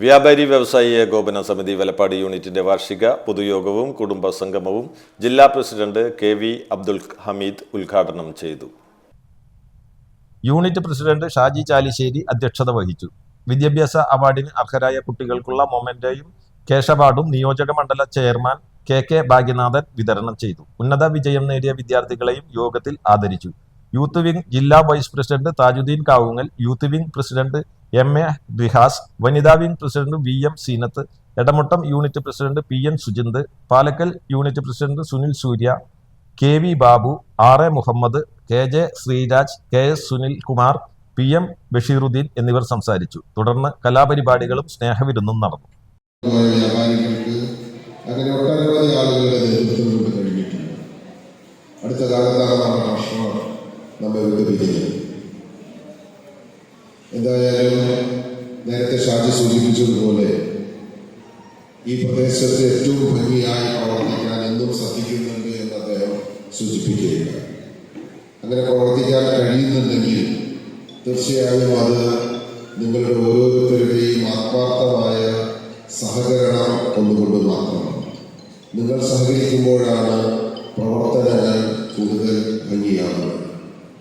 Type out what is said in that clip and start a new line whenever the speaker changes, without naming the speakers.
വ്യാപാരി വ്യവസായി ഏകോപന സമിതി വലപ്പാടി യൂണിറ്റിന്റെ വാർഷിക പൊതുയോഗവും കുടുംബ സംഗമവും ജില്ലാ president K V Abdul Hameed ഉദ്ഘാടനം ചെയ്തു.
യൂണിറ്റ് പ്രസിഡന്റ് ഷാജി ചാലിശ്ശേരി അധ്യക്ഷത വഹിച്ചു. വിദ്യാഭ്യാസ അവാർഡിന് അർഹരായ കുട്ടികൾക്കുള്ള മൊമെന്റയും കേശവാർഡും നിയോജക മണ്ഡല ചെയർമാൻ കെ കെ ഭാഗ്യനാഥൻ വിതരണം ചെയ്തു. ഉന്നത വിജയം നേടിയ വിദ്യാർത്ഥികളെയും യോഗത്തിൽ ആദരിച്ചു. യൂത്ത് വിംഗ് ജില്ലാ vice president Thajudheen Kavungal youth wing president M A Bihas വനിതാ wing president V M Seenath Edamuttam unit president P N Sujind Palakkal unit president Sunil Surya K V Babu R A Muhammad K J Sreeraj K S Sunil Kumar P M Basheeruddin എന്നിവർ സംസാരിച്ചു. തുടർന്ന് കലാപരിപാടികളും സ്നേഹവിരുന്നും നടന്നു.
അടുത്ത എന്തായാലും നേരത്തെ ഷാജി സൂചിപ്പിച്ചതുപോലെ ഈ പ്രദേശത്ത് ഏറ്റവും ഭംഗിയായി പ്രവർത്തിക്കാൻ എന്നും ശ്രദ്ധിക്കുന്നുണ്ട് എന്ന് അദ്ദേഹം സൂചിപ്പിക്കുകയില്ല. അങ്ങനെ പ്രവർത്തിക്കാൻ കഴിയുന്നുണ്ടെങ്കിൽ തീർച്ചയായും അത് നിങ്ങളുടെ ഓരോരുത്തരുടെയും ആത്മാർത്ഥമായ സഹകരണം ഒന്നുകൊണ്ട് മാത്രമാണ് നിങ്ങൾ സഹകരിക്കുമ്പോഴാണ് ഭംഗിയാകുന്നത്